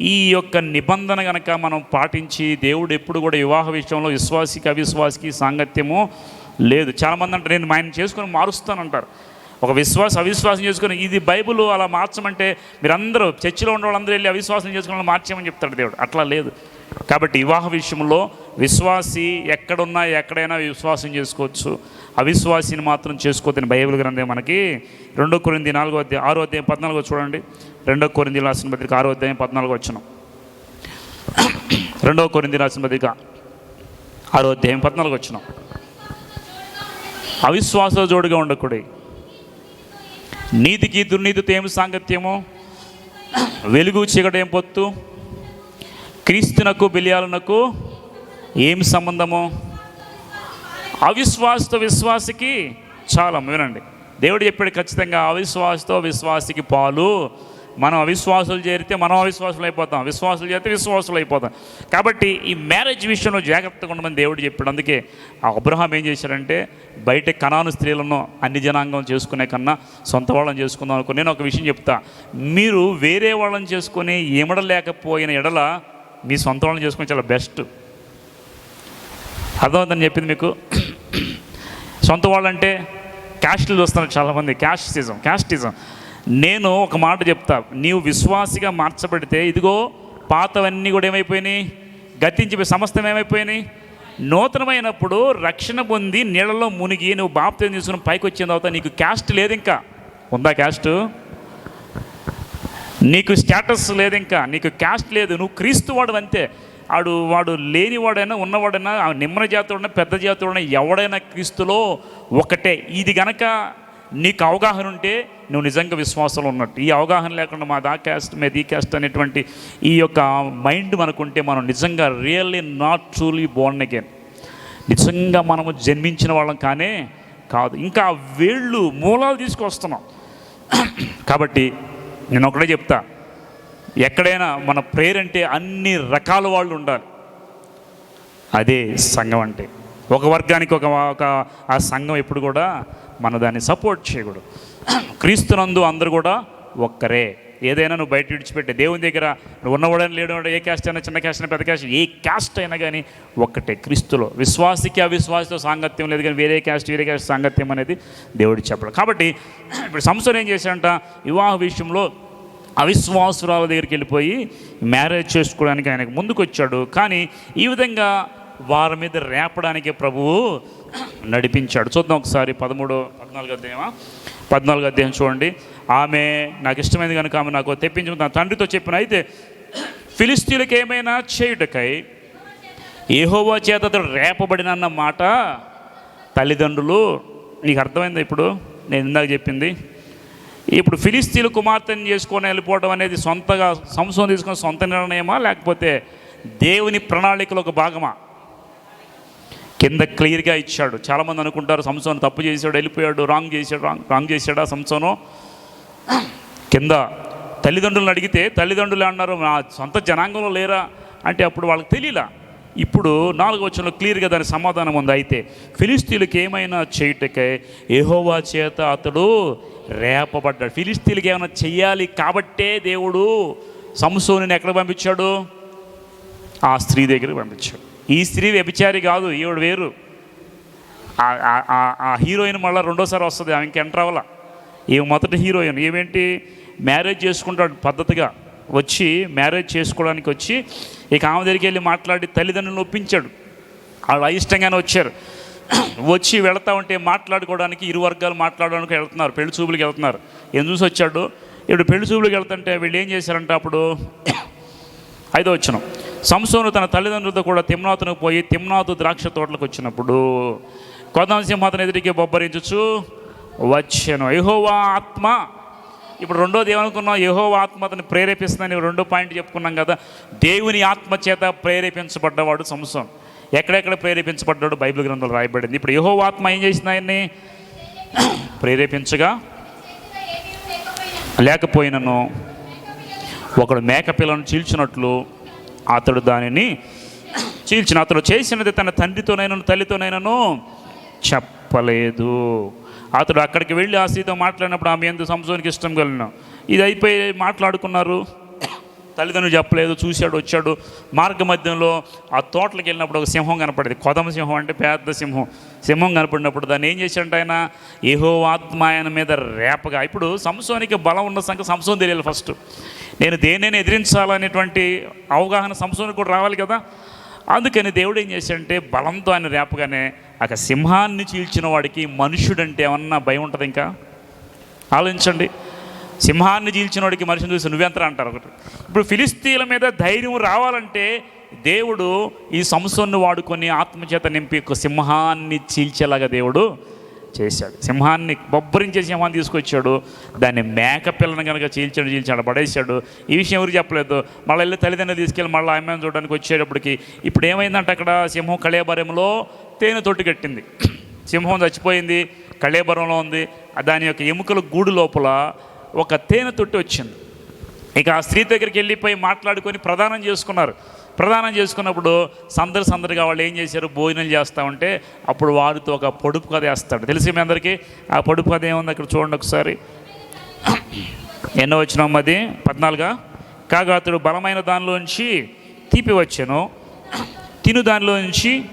ఈ యొక్క నిబంధన కనుక మనం పాటించి దేవుడు ఎప్పుడు కూడా వివాహ విషయంలో విశ్వాసికి అవిశ్వాసికి సాంగత్యము లేదు. చాలామంది అంటారు నేను ఆయన చేసుకొని మారుస్తానంటారు. ఒక విశ్వాస అవిశ్వాసం చేసుకుని ఇది బైబిల్ అలా మార్చమంటే మీరందరూ చర్చిలో ఉన్న వాళ్ళందరూ వెళ్ళి అవిశ్వాసం చేసుకుని వాళ్ళని చెప్తాడు దేవుడు. అట్లా లేదు. కాబట్టి వివాహ విషయంలో విశ్వాసి ఎక్కడున్నా ఎక్కడైనా విశ్వాసం చేసుకోవచ్చు. అవిశ్వాసిని మాత్రం చేసుకోవద్దని బైబిల్ గ్రంథం మనకి రెండో కొరింది నాలుగో అధ్యాయం ఆరో అధ్యాయం పద్నాలుగో చూడండి. రెండో కొరింది రాసిన పత్రిక ఆరో అధ్యాయం పద్నాలుగో వచ్చిన రెండో కొరింది రాసిన పత్రిక ఆరో అధ్యాయం పద్నాలుగు వచ్చిన అవిశ్వాస జోడుగా ఉండకూడదు. నీతికి దుర్నీతితో ఏమి సాంగత్యము? వెలుగు చీకటి ఏం పొత్తు? క్రీస్తునకు బిలియాలనకు ఏమి సంబంధము? అవిశ్వాసతో విశ్వాసికి చాలా వినండి. దేవుడు చెప్పాడు ఖచ్చితంగా అవిశ్వాసతో విశ్వాసికి పాలు. మనం అవిశ్వాసులు చేరితే మనం అవిశ్వాసులు అయిపోతాం. విశ్వాసులు చేస్తే విశ్వాసులు అయిపోతాం. కాబట్టి ఈ మ్యారేజ్ విషయంలో జాగ్రత్తగా ఉండమని దేవుడు చెప్పాడు. అందుకే ఆ అబ్రహాం ఏం చేశాడంటే బయట కణాను స్త్రీలను అన్ని జనాంగం చేసుకునే కన్నా సొంత వాళ్ళని చేసుకుందాం అనుకో నేను ఒక విషయం చెప్తా. మీరు వేరే వాళ్ళని చేసుకొని ఇమడలేకపోయిన ఎడల మీ సొంత వాళ్ళని చేసుకుని చాలా బెస్ట్ అర్థమవుతుందని చెప్పింది మీకు? సొంత వాళ్ళంటే క్యాస్ట్లు చూస్తున్నారు చాలామంది. క్యాస్టిజం క్యాస్టిజం నేను ఒక మాట చెప్తా. నీవు విశ్వాసిగా మార్చబడితే ఇదిగో పాతవన్నీ కూడా ఏమైపోయినాయి? గతించి సమస్తం ఏమైపోయినాయి? నూతనమైనప్పుడు రక్షణ పొంది నీళ్ళలో మునిగి నువ్వు బాప్తం తీసుకుని పైకి వచ్చిన తర్వాత నీకు క్యాస్ట్ లేదు ఇంకా. ఉందా క్యాస్ట్ నీకు స్టేటస్ లేదు ఇంకా. నీకు క్యాస్ట్ లేదు. నువ్వు క్రీస్తు వాడు అంతే. ఆడు వాడు లేనివాడైనా ఉన్నవాడైనా ఆ నిమ్మన జాతుడైనా పెద్ద జాతుడైనా ఎవడైనా క్రీస్తులో ఒకటే. ఇది గనక నీకు అవగాహన ఉంటే నువ్వు నిజంగా విశ్వాసంలో ఉన్నట్టు. ఈ అవగాహన లేకుండా మా దా క్యాస్ట్ మీద ఈ క్యాస్ట్ అనేటువంటి ఈ యొక్క మైండ్ మనకుంటే మనం నిజంగా really not truly born again. నిజంగా మనము జన్మించిన వాళ్ళం కానే కాదు. ఇంకా వేళ్ళు మూలాలు తీసుకొస్తున్నాం. కాబట్టి నేను ఒకటే చెప్తా. ఎక్కడైనా మన ప్రేయర్ అంటే అన్ని రకాల వాళ్ళు ఉండాలి. అదే సంఘం అంటే. ఒక వర్గానికి ఒక ఒక ఆ సంఘం ఎప్పుడు కూడా మన దాన్ని సపోర్ట్ చేయకూడదు. క్రీస్తునందు అందరూ కూడా ఒక్కరే. ఏదైనా నువ్వు బయట విడిచిపెట్టే. దేవుని దగ్గర నువ్వు ఉన్నవాడని లేడవాడు ఏ క్యాస్ట్ అయినా చిన్న క్యాస్ట్ అయినా పెద్ద క్యాస్ట్ ఏ క్యాస్ట్ అయినా కానీ ఒక్కటే క్రీస్తులో. విశ్వాసికి అవిశ్వాసతో సాంగత్యం లేదు కానీ వేరే క్యాస్ట్ వేరే క్యాస్ట్ సాంగత్యం అనేది దేవుడు చెప్పడం. కాబట్టి ఇప్పుడు సంస్థలు ఏం చేశాడంట? వివాహ విషయంలో అవిశ్వాసురాల దగ్గరికి వెళ్ళిపోయి మ్యారేజ్ చేసుకోవడానికి ఆయనకు ముందుకు వచ్చాడు కానీ ఈ విధంగా వారి మీద రేపడానికి ప్రభువు నడిపించాడు. చూద్దాం ఒకసారి పదమూడు పద్నాలుగు అధ్యాయమా? పద్నాలుగు అధ్యాయం చూడండి. ఆమె నాకు ఇష్టమైంది కనుక ఆమె నాకు తెప్పించి నా తండ్రితో చెప్పిన అయితే ఫిలిస్తీన్లకు ఏమైనా చేయుటకై ఏహోవా చేత అతడు రేపబడినన్న మాట తల్లిదండ్రులు నీకు అర్థమైందా ఇప్పుడు? నేను ఇందాక చెప్పింది. ఇప్పుడు ఫిలిస్తీన్ కుమార్తెను చేసుకొని వెళ్ళిపోవడం అనేది సొంతగా సంసం తీసుకొని సొంత నిర్ణయమా? లేకపోతే దేవుని ప్రణాళికలో ఒక భాగమా? కింద క్లియర్గా ఇచ్చాడు. చాలామంది అనుకుంటారు సంసోన్ తప్పు చేశాడు వెళ్ళిపోయాడు రాంగ్ చేశాడు రాంగ్ రాంగ్ చేశాడా సంసోను? కింద తల్లిదండ్రులను అడిగితే తల్లిదండ్రులు అన్నారు నా సొంత జనాంగంలో లేరా? అంటే అప్పుడు వాళ్ళకి తెలియలా. ఇప్పుడు నాలుగు వచ్చంలో క్లియర్గా దాని సమాధానం ఉంది. అయితే ఫిలిస్తీన్లకు ఏమైనా చేయుటకే ఏహోవా చేత అతడు రేపబడ్డాడు. ఫిలిస్తీన్లకు ఏమైనా చేయాలి కాబట్టే దేవుడు సంసోని ఎక్కడ పంపించాడు? ఆ స్త్రీ దగ్గరికి పంపించాడు. ఈ స్త్రీ వ్యభిచారి కాదు ఈవిడ వేరు. ఆ- హీరోయిన్ మళ్ళీ రెండోసారి వస్తుంది ఆమెకి ఎంటర్ అవ్వాల ఈమె మొదటి హీరోయిన్ ఏమేంటి మ్యారేజ్ చేసుకుంటాడు పద్ధతిగా. వచ్చి మ్యారేజ్ చేసుకోవడానికి వచ్చి ఇక ఆమె దగ్గరికి వెళ్ళి మాట్లాడి తల్లిదండ్రులను ఒప్పించాడు. వాళ్ళు అయిష్టంగానే వచ్చారు. వచ్చి వెళతా ఉంటే మాట్లాడుకోవడానికి ఇరు వర్గాలు మాట్లాడడానికి వెళ్తున్నారు పెళ్ళి చూపులకి వెళ్తున్నారు. ఎందుకు చూసి వచ్చాడు? ఇప్పుడు పెళ్ళి చూపులకు వెళ్తుంటే వీళ్ళు ఏం చేశారంటే అప్పుడు? ఐదో వచ్చిన సంసోను తన తల్లిదండ్రులతో కూడా తిమ్నాతునకు పోయి తిమ్నాతు ద్రాక్ష తోటలకు వచ్చినప్పుడు కొదం సింహాతను ఎదురికి బొబ్బరించచ్చు వచ్చాను. యహోవా ఆత్మ. ఇప్పుడు రెండోది ఏమనుకున్నాం? యహోవా ఆత్మ అతను ప్రేరేపిస్తుందని రెండో పాయింట్ చెప్పుకున్నాం కదా. దేవుని ఆత్మ చేత ప్రేరేపించబడ్డవాడు సంసోన్. ఎక్కడెక్కడ ప్రేరేపించబడ్డాడు బైబిల్ గ్రంథంలో రాయబడింది. ఇప్పుడు యహోవా ఆత్మ ఏం చేసింది ఆయన్ని? ప్రేరేపించగా లేకపోయినను ఒకడు మేకపిల్లను చీల్చినట్లు అతడు దానిని చీల్చిన. అతడు చేసినది తన తండ్రితోనైనను తల్లితోనైనను చెప్పలేదు. అతడు అక్కడికి వెళ్ళి ఆ స్త్రీతో మాట్లాడినప్పుడు ఆమె ఎందుకు సంశోనికి ఇష్టం కలిగిన. ఇది అయిపోయి మాట్లాడుకున్నారు. తల్లిదండ్రులు చెప్పలేదు చూశాడు వచ్చాడు. మార్గ మధ్యంలో ఆ తోటలకు వెళ్ళినప్పుడు ఒక సింహం కనపడేది. కొదమ సింహం అంటే పెద్ద సింహం. సింహం కనపడినప్పుడు దాన్ని ఏం చేశాడు ఆయన? ఏహో ఆత్మ ఆయన మీద రేపగా. ఇప్పుడు సంశోనికి బలం ఉన్న సంఖ్య సంసోన్ తెలియాలి ఫస్ట్ నేను దేనిని ఎదిరించాలనేటువంటి అవగాహన సంసోనికి కూడా రావాలి కదా. అందుకని దేవుడు ఏం చేశాడంటే బలంతో ఆయన రేపగానే ఒక సింహాన్ని చీల్చిన వాడికి మనుషుడంటే ఏమన్నా భయం ఉంటుంది ఇంకా? ఆలోచించండి. సింహాన్ని చీల్చిన వాడికి మనిషిని చూసి నువ్వెంతరా అంటారు ఒకటి. ఇప్పుడు ఫిలిస్తీన్ల మీద ధైర్యం రావాలంటే దేవుడు ఈ సంస్థను వాడుకొని ఆత్మచేత నింపి ఒక సింహాన్ని చీల్చేలాగా దేవుడు చేశాడు. సింహాన్ని బొబ్బరించే సింహాన్ని తీసుకొచ్చాడు. దాన్ని మేక పిల్లని కనుక చీల్చాడు చీల్చాడు పడేశాడు. ఈ విషయం ఎవరు చెప్పలేదు. మళ్ళీ వెళ్ళి తల్లిదండ్రులు తీసుకెళ్ళి మళ్ళీ అమ్మాయిని చూడడానికి వచ్చేటప్పటికి ఇప్పుడు ఏమైందంటే అక్కడ సింహం కళేబరంలో తేనె తొట్టు కట్టింది. సింహం చచ్చిపోయింది కళేబరంలో ఉంది. దాని యొక్క ఎముకల గూడు లోపల ఒక తేనె తొట్టి వచ్చింది. ఇక ఆ స్త్రీ దగ్గరికి వెళ్ళిపోయి మాట్లాడుకొని ప్రదానం చేసుకున్నారు. ప్రదానం చేసుకున్నప్పుడు సందడి సందడిగా వాళ్ళు ఏం చేశారు? భోజనం చేస్తూ ఉంటే అప్పుడు వారితో ఒక పొడుపు కథ వేస్తాడు. తెలిసి మీ అందరికీ? ఆ పొడుపు కథ ఏముంది అక్కడ చూడండి ఒకసారి. ఎన్నో వచ్చినాం అది పద్నాలుగా? కాగా అతడు బలమైన దానిలోంచి తీపి వచ్చాను తిను దానిలోంచి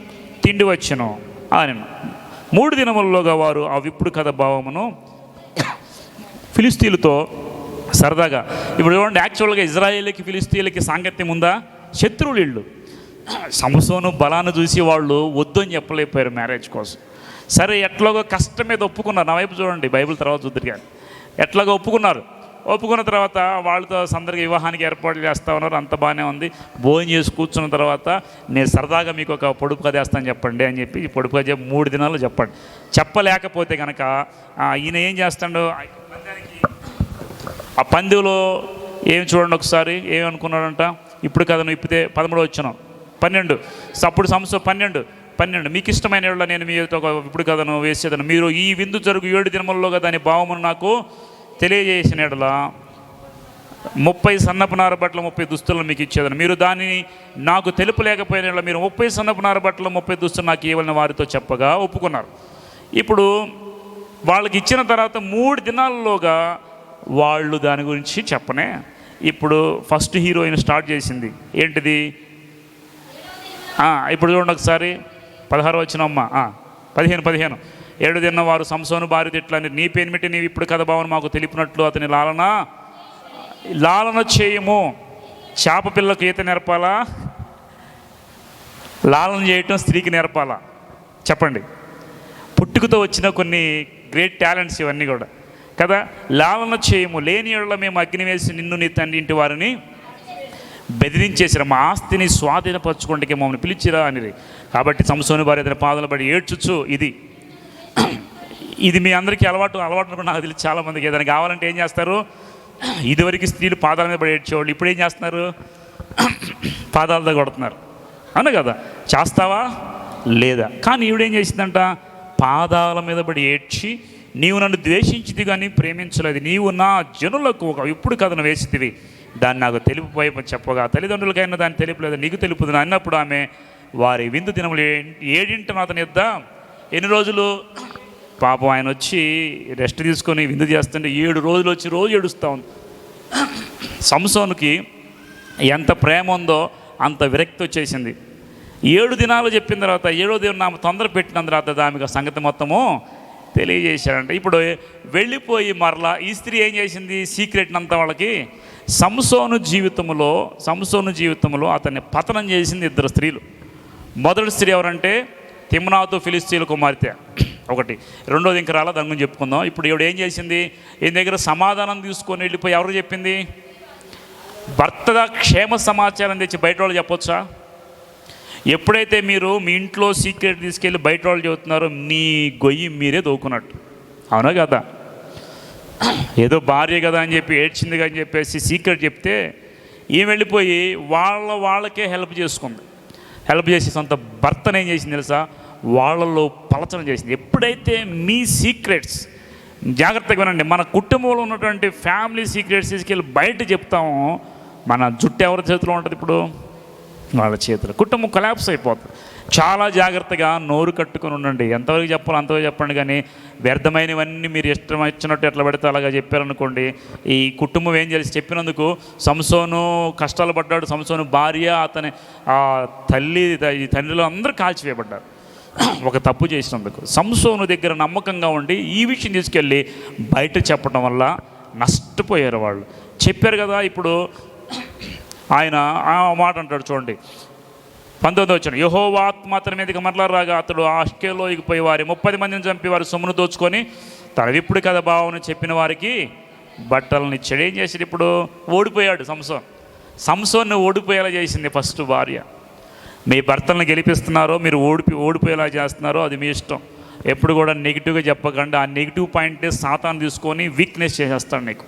తిండి వచ్చాను అని మూడు దినముల్లోగా వారు ఆ విప్పుడు కథ భావమును ఫిలిస్తీన్లతో సరదాగా. ఇప్పుడు చూడండి యాక్చువల్గా ఇజ్రాయేల్కి ఫిలిస్తీన్లకి సాంగత్యం ఉందా? శత్రువులు ఇళ్ళు సంసోను బలాన్ని చూసి వాళ్ళు వద్దు అని చెప్పలేకపోయారు మ్యారేజ్ కోసం. సరే ఎట్లాగో కష్టం మీద ఒప్పుకున్నారు. నా వైపు చూడండి బైబిల్ తర్వాత చూద్దరు కానీ. ఎట్లాగో ఒప్పుకున్నారు. ఒప్పుకున్న తర్వాత వాళ్ళతో సందరికి వివాహానికి ఏర్పాట్లు చేస్తా ఉన్నారు అంత బాగానే ఉంది. భోజనం చేసి కూర్చున్న తర్వాత నేను సరదాగా మీకు ఒక పొడుపు కథ వేస్తాను చెప్పండి అని చెప్పి పొడుపు కథ చెప్పి మూడు దినాలు చెప్పండి. చెప్పలేకపోతే కనుక ఈయన ఏం చేస్తాడు ఆ పందెంలో ఏమి చూడండి ఒకసారి ఏమనుకున్నాడంట? ఇప్పుడు కథను ఇప్పితే పదమూడు వచ్చిన. పన్నెండు. అప్పుడు సంవత్సరం పన్నెండు. పన్నెండు. మీకు ఇష్టమైన ఏళ్ళ నేను మీతో ఇప్పుడు కథను వేసేదను మీరు ఈ విందు జరుగు ఏడు దినముల్లోగా దాని భావమును నాకు తెలియజేసిన ఎడల ముప్పై సన్నపు నార బట్టలు ముప్పై దుస్తులను మీకు ఇచ్చేదను మీరు దానిని నాకు తెలుపలేకపోయిన మీరు ముప్పై సన్నపు నార బట్టలు ముప్పై దుస్తులు నాకు ఇవ్వాలని వారితో చెప్పగా ఒప్పుకున్నారు. ఇప్పుడు వాళ్ళకి ఇచ్చిన తర్వాత మూడు దినాల్లోగా వాళ్ళు దాని గురించి చెప్పనే ఇప్పుడు ఫస్ట్ హీరోయిన్ స్టార్ట్ చేసింది. ఏంటిది? ఇప్పుడు చూడండి ఒకసారి. పదహారు వచ్చిన అమ్మ. పదిహేను పదిహేను. ఏడు తిన్న వారు సంసోను భార్య తిట్లని. నీ పేనిమిటి నీవు ఇప్పుడు కథ భావన మాకు తెలిపినట్లు అతని లాలన? లాలన చేయము. చేప పిల్లకు ఈత నేర్పాలా? లాలన చేయటం స్త్రీకి నేర్పాలా? చెప్పండి. పుట్టుకతో వచ్చిన కొన్ని గ్రేట్ టాలెంట్స్ ఇవన్నీ కూడా. కదా? లాలన చేయము లేని ఏళ్ళ మేము అగ్ని వేసి నిన్ను నీ తండ్రి ఇంటి వారిని బెదిరించేసారు. మా ఆస్తిని స్వాధీనపరచుకుంటే మమ్మల్ని పిలిచిరా అని కాబట్టి సంసోని వారి అతని పాదలు పడి ఏడ్చుచ్చు ఇది. ఇది మీ అందరికీ అలవాటు అలవాటు కూడా నాకు తెలిసి చాలామందికి ఏదైనా కావాలంటే ఏం చేస్తారు? ఇదివరకు స్త్రీలు పాదాల మీద పడి ఏడ్చేవాళ్ళు ఇప్పుడు ఏం చేస్తున్నారు? పాదాలతో కొడుతున్నారు. అవును కదా? చేస్తావా? లేదా? కానీ ఈవిడేం చేసిందంట? పాదాల మీద పడి ఏడ్చి నీవు నన్ను ద్వేషించిది కానీ ప్రేమించలేదు. నీవు నా జనులకు ఒక ఇప్పుడు కథను వేసితివి. దాన్ని నాకు తెలుపుపోయి చెప్పగా తల్లిదండ్రులకైనా దాన్ని తెలుపులేదు నీకు తెలుపుతుంది అన్నప్పుడు ఆమె వారి విందు దినములు ఏ- ఏడింటిన అతని ఎన్ని రోజులు? పాపం ఆయన వచ్చి రెస్ట్ తీసుకొని విందు చేస్తుంటే ఏడు రోజులు వచ్చి రోజు ఏడుస్తూ ఉంది. సంసోనుకి ఎంత ప్రేమ ఉందో అంత విరక్తి వచ్చేసింది. ఏడు దినాలు చెప్పిన తర్వాత ఏడో దినం ఆమె తొందర పెట్టిన తర్వాత ఆమెకు సంగతి మొత్తము తెలియజేశాడంట. ఇప్పుడు వెళ్ళిపోయి మరలా ఈ స్త్రీ ఏం చేసింది? సీక్రెట్ అంతా వాళ్ళకి సంసోను జీవితంలో సంసోను జీవితంలో అతన్ని పతనం చేసింది ఇద్దరు స్త్రీలు. మొదటి స్త్రీ ఎవరంటే? తిమ్నాథు ఫిలిస్తీన్ల కుమార్తె. ఒకటి. రెండోది ఇంకా రాలా దాని గురించి చెప్పుకుందాం. ఇప్పుడు ఈవిడ ఏం చేసింది? ఈయన దగ్గర సమాధానం తీసుకొని వెళ్ళిపోయి ఎవరు చెప్పింది? భర్త క్షేమ సమాచారం తెచ్చి బయట వాళ్ళు చెప్పొచ్చా? ఎప్పుడైతే మీరు మీ ఇంట్లో సీక్రెట్ తీసుకెళ్ళి బయట వాళ్ళు చెబుతున్నారో మీ గొయ్యి మీరే దోకున్నట్టు. అవునా కదా? ఏదో భార్య కదా అని చెప్పి ఏడ్చింది అని చెప్పేసి సీక్రెట్ చెప్తే ఈమె వెళ్ళిపోయి వాళ్ళ వాళ్ళకే హెల్ప్ చేసుకుంది. హెల్ప్ చేసి సొంత భర్తను ఏం చేసింది తెలుసా? వాళ్ళలో పలచన చేసింది. ఎప్పుడైతే మీ సీక్రెట్స్ జాగ్రత్తగా వినండి మన కుటుంబంలో ఉన్నటువంటి ఫ్యామిలీ సీక్రెట్స్ తీసుకెళ్ళి బయట చెప్తాము మన జుట్టు ఎవరి చేతిలో ఉంటుంది ఇప్పుడు? వాళ్ళ చేతులు. కుటుంబం కొలాప్స్ అయిపోతుంది. చాలా జాగ్రత్తగా నోరు కట్టుకొని ఉండండి. ఎంతవరకు చెప్పాలో అంతవరకు చెప్పండి కానీ వ్యర్థమైనవన్నీ మీరు ఇష్టం ఇచ్చినట్టు ఎట్లా పెడితే అలాగా చెప్పారనుకోండి ఈ కుటుంబం ఏం చేసి చెప్పినందుకు సంసోను కష్టాలు పడ్డాడు. సంసోను భార్య అతని ఆ తల్లి ఈ తండ్రిలో అందరూ కాల్చివేయబడ్డారు. ఒక తప్పు చేసినందుకు. సంసోను దగ్గర నమ్మకంగా ఉండి ఈ విషయం తీసుకెళ్ళి బయట చెప్పడం వల్ల నష్టపోయారు వాళ్ళు. చెప్పారు కదా ఇప్పుడు ఆయన ఆ మాట అంటాడు చూడండి. పంతొమ్మిది వచ్చిన యహోవాత్మ అతని మీదకి మరలా రాగా అతడు ఆ పోయి వారి ముప్పది మందిని చంపి వారి సొమ్మును దోచుకొని తన విప్పుడు కథ భావన చెప్పిన వారికి బట్టలను ఇచ్చాడు ఏం ఇప్పుడు? ఓడిపోయాడు సంసోన్. సంసోన్ని ఓడిపోయేలా చేసింది ఫస్ట్ భార్య. మీ భర్తలను గెలిపిస్తున్నారో మీరు ఓడిపి ఓడిపోయేలా చేస్తున్నారో అది మీ ఇష్టం. ఎప్పుడు కూడా నెగిటివ్గా చెప్పకుండా ఆ నెగిటివ్ పాయింటే సాతాను తీసుకొని వీక్నెస్ చేసేస్తాడు నీకు.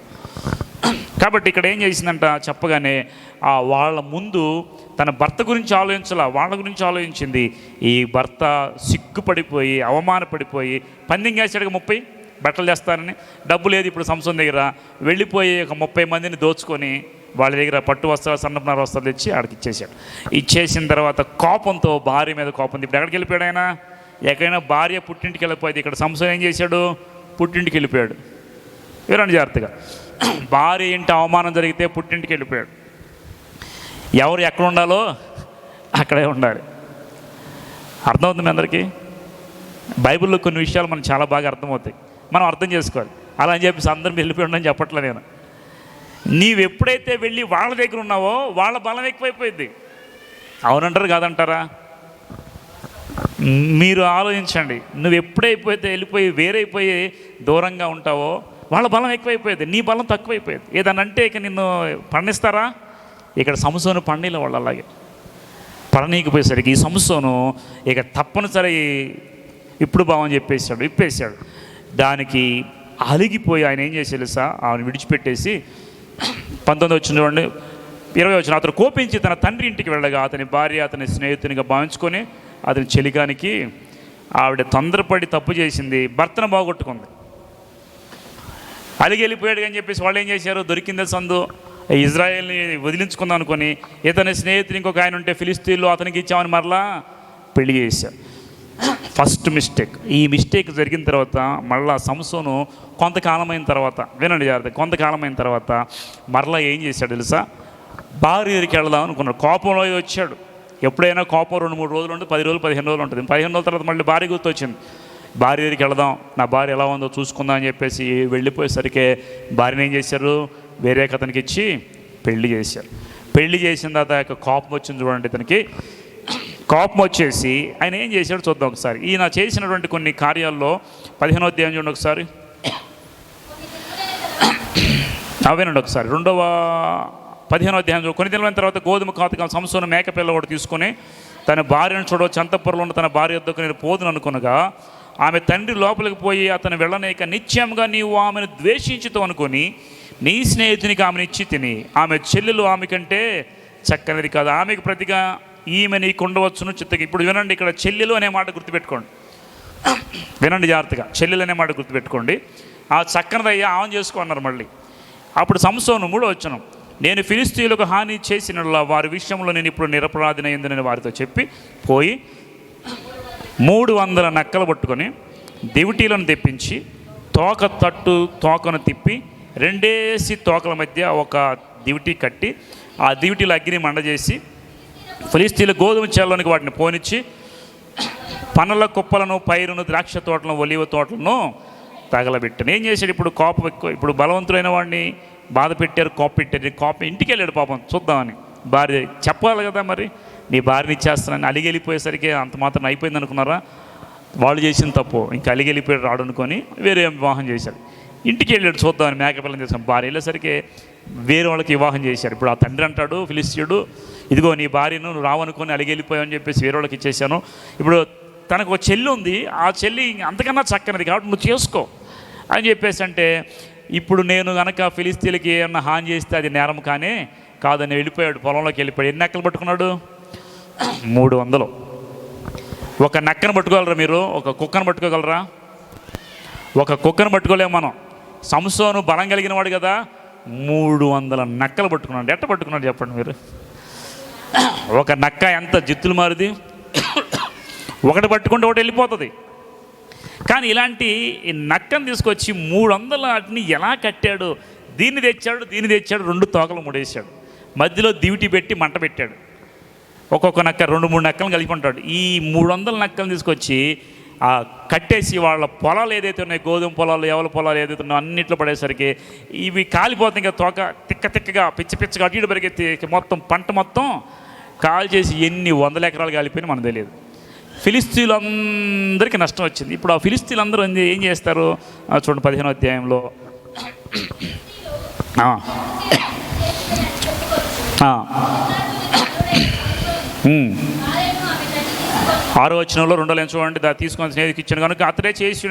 కాబట్టి ఇక్కడ ఏం చేసిందంట చెప్పగానే ఆ వాళ్ళ ముందు తన భర్త గురించి ఆలోచించాల? వాళ్ళ గురించి ఆలోచించింది. ఈ భర్త సిగ్గుపడిపోయి అవమానపడిపోయి పందెం వేసాడుగా ముప్పై? బట్టలు చేస్తానని డబ్బు లేదు ఇప్పుడు సంసం దగ్గర. వెళ్ళిపోయి ఒక ముప్పై మందిని దోచుకొని వాళ్ళ దగ్గర పట్టు వస్త్రాలు సన్నపనార వస్త్రాలు తెచ్చి ఆడికి ఇచ్చేసాడు ఇచ్చేసిన తర్వాత కోపంతో భార్య మీద కోపం ఇప్పుడు ఎక్కడికి వెళ్ళిపోయాడు ఆయన? ఎక్కడైనా భార్య పుట్టింటికి వెళ్ళిపోయింది. ఇక్కడ సంసం ఏం చేశాడు? పుట్టింటికి వెళ్ళిపోయాడు. వినండి జాగ్రత్తగా. భార్య ఇంటి అవమానం జరిగితే పుట్టింటికి వెళ్ళిపోయాడు. ఎవరు ఎక్కడ ఉండాలో అక్కడే ఉండాలి. అర్థమవుతుంది మీ అందరికీ? బైబిల్లో కొన్ని విషయాలు మనం చాలా బాగా అర్థమవుతాయి. మనం అర్థం చేసుకోవాలి. అలా అని చెప్పేసి అందరం వెళ్ళిపోయి అని చెప్పట్లే నేను. నీవు ఎప్పుడైతే వెళ్ళి వాళ్ళ దగ్గర ఉన్నావో వాళ్ళ బలం ఎక్కువైపోయింది. అవునంటారు కాదంటారా? మీరు ఆలోచించండి. నువ్వు ఎప్పుడైపోతే వెళ్ళిపోయి వేరైపోయి దూరంగా ఉంటావో వాళ్ళ బలం ఎక్కువైపోయేది నీ బలం తక్కువైపోయేది. ఏదన్నా అంటే ఇక నిన్ను పండిస్తారా? ఇక్కడ సంసోను పండిల వాళ్ళు అలాగే. పడనీకిపోయేసరికి ఈ సంసోను ఇక తప్పనిసరి ఇప్పుడు బావని చెప్పేశాడు ఇప్పేశాడు దానికి అలిగిపోయి ఆయన ఏం చేసి తెలుసా? ఆమెను విడిచిపెట్టేసి పంతొమ్మిది వచ్చిన చూడండి ఇరవై వచ్చిన అతను కోపించి తన తండ్రి ఇంటికి వెళ్ళగా అతని భార్య అతని స్నేహితునిగా భావించుకొని అతని చెలిగానికి ఆవిడ తొందరపడి తప్పు చేసింది భర్తను బాగొట్టుకుంది. అలిగి వెళ్ళిపోయాడు అని చెప్పేసి వాళ్ళు ఏం చేశారు? దొరికిందే సందు. ఇజ్రాయెల్ని వదిలించుకుందాం అనుకొని ఇతని స్నేహితుని ఇంకొక ఆయన ఉంటే ఫిలిస్తీన్లో అతనికి ఇచ్చామని మరలా పెళ్ళి చేశారు. ఫస్ట్ మిస్టేక్ ఈ మిస్టేక్ జరిగిన తర్వాత మళ్ళా సంసోను కొంతకాలమైన తర్వాత వినండి జాగ్రత్త కొంతకాలమైన తర్వాత మరలా ఏం చేశాడు తెలుసా? భార్య దగ్గరికి వెళదాం అనుకున్నాడు. కోపంలో వచ్చాడు. ఎప్పుడైనా కోపం రెండు మూడు రోజులు ఉంటుంది పది రోజులు పదిహేను రోజులు ఉంటుంది. పదిహేను రోజుల తర్వాత మళ్ళీ భార్య గుర్తొచ్చింది. భార్య దగ్గరికి వెళదాం నా భార్య ఎలా ఉందో చూసుకుందాం అని చెప్పేసి వెళ్ళిపోయేసరికి భార్యను ఏం చేశారు? వేరే అతనికి ఇచ్చి పెళ్ళి చేశారు. పెళ్ళి చేసిన తర్వాత యొక్క కోపం వచ్చింది చూడండి ఇతనికి. కోపం వచ్చేసి ఆయన ఏం చేశాడు చూద్దాం ఒకసారి. ఈయన చేసినటువంటి కొన్ని కార్యాల్లో పదిహేనో అధ్యాయం చూడండి ఒకసారి. అవేనండి ఒకసారి. రెండవ పదిహేనో అధ్యాయం చూడండి. కొన్ని దినమైన తర్వాత గోధుమ కాతకం సంస్థను మేకపిల్ల కూడా తీసుకొని తన భార్యను చూడవచ్చు అంతఃపురంలో ఉన్న తన భార్య వద్దకు నేను పోదును అనుకునగా ఆమె తండ్రి లోపలికి పోయి అతను వెళ్ళనేక నిత్యంగా నీవు ఆమెను ద్వేషించుతావు అనుకొని నీ స్నేహితునికి ఆమెను ఇచ్చి తిని. ఆమె చెల్లెలు ఆమె కంటే చక్కనిది కాదు. ఆమెకు ప్రతిగా ఈమె నీకు ఉండవచ్చును చిత్తకి. ఇప్పుడు వినండి ఇక్కడ చెల్లెలు అనే మాట గుర్తుపెట్టుకోండి. వినండి జాగ్రత్తగా. చెల్లెలు అనే మాట గుర్తుపెట్టుకోండి. ఆ చక్కనదయ్యా ఆన్ చేసుకున్నారు మళ్ళీ. అప్పుడు సంసోను మూడో వచ్చను నేను ఫిలిస్తీన్లకు హాని చేసిన వారి విషయంలో నేను ఇప్పుడు నిరపరాధినైందని వారితో చెప్పి పోయి మూడు వందల నక్కలు పట్టుకొని దివిటీలను తెప్పించి తోక తట్టు తోకను తిప్పి రెండేసి తోకల మధ్య ఒక దివిటి కట్టి ఆ దివిటీలో అగ్ని మండజేసి ఫిలిస్తీన్ల గోధుమ చేలలోనికి వాటిని పోనిచ్చి పనుల కుప్పలను పైరును ద్రాక్ష తోటలను ఒలివ తోటలను తగలబెట్టాను ఏం చేశాడు ఇప్పుడు? కోపం ఎక్కువ. ఇప్పుడు బలవంతులైన వాడిని బాధ పెట్టారు కోప పెట్టారు. కోపం ఇంటికి వెళ్ళాడు పాపం. చూద్దామని. భార్య చెప్పాలి కదా మరి? నీ భార్యని ఇచ్చేస్తానని అలిగి వెళ్ళిపోయేసరికి అంత మాత్రం అయిపోయింది అనుకున్నారా? వాళ్ళు చేసిన తప్పు. ఇంకా అలిగి వెళ్ళిపోయాడు రాడు అనుకొని వేరే వివాహం చేశాడు. ఇంటికి వెళ్ళాడు చూద్దామని మేకపిల్లని చేసాం భార్య వెళ్ళేసరికి వేరే వాళ్ళకి వివాహం చేశారు ఇప్పుడు ఆ తండ్రి అంటాడు ఫిలిస్టియుడు ఇదిగో నీ భార్యను నువ్వు రావనుకొని అలిగి వెళ్ళిపోయావని చెప్పేసి వేరే వాళ్ళకి ఇచ్చేసాను. ఇప్పుడు తనకు ఒక చెల్లి ఉంది. ఆ చెల్లి అంతకన్నా చక్కనిది కాబట్టి నువ్వు చేసుకో అని చెప్పేసి అంటే ఇప్పుడు నేను కనుక ఫిలిస్తీన్లకి ఏమన్నా హాని చేస్తే అది నేరం కానీ కాదని వెళ్ళిపోయాడు. పొలంలోకి వెళ్ళిపోయాడు. ఎన్ని ఎక్కలు పట్టుకున్నాడు? మూడు వందలు. ఒక నక్కను పట్టుకోగలరా మీరు? ఒక కుక్కను పట్టుకోగలరా? ఒక కుక్కను పట్టుకోలేము మనం. సంసోను బలం కలిగిన వాడు కదా మూడు వందల నక్కలు పట్టుకున్నాడు. ఎట్ట పట్టుకున్నాడు చెప్పండి మీరు? ఒక నక్క ఎంత జిత్తులు మారిది? ఒకటి పట్టుకుంటే ఒకటి వెళ్ళిపోతుంది. కానీ ఇలాంటి ఈ నక్కను తీసుకొచ్చి మూడు వందల వాటిని ఎలా కట్టాడు? దీన్ని తెచ్చాడు దీన్ని తెచ్చాడు రెండు తోకలు ముడేశాడు. మధ్యలో దివిటి పెట్టి మంట పెట్టాడు. ఒక్కొక్క నక్క రెండు మూడు నక్కలను కలిపి ఉంటాడు. ఈ మూడు వందల నక్కలను తీసుకొచ్చి ఆ కట్టేసి వాళ్ళ పొలాలు ఏదైతే ఉన్నాయో గోధుమ పొలాలు ఎవరి పొలాలు ఏదైతే ఉన్నాయో అన్నింటిలో పడేసరికి ఇవి కాలిపోతాయి ఇంకా తోక తిక్క తిక్కగా పిచ్చి పిచ్చగా అటు ఇటు పరిగెత్తి మొత్తం పంట మొత్తం కాల్ చేసి ఎన్ని వందల ఎకరాలు కాలిపోయినా మనకు తెలియదు. ఫిలిస్తీన్లందరికీ నష్టం వచ్చింది. ఇప్పుడు ఆ ఫిలిస్తీన్లందరూ ఏం ఏం చేస్తారు? చూడండి పదిహేనో అధ్యాయంలో. ఆ. Hmm. ఆరో వచనంలో రెండో లైన్ చూడండి దా తీసుకొని స్నేహితుకి ఇచ్చాను. కనుక అతడే చేసి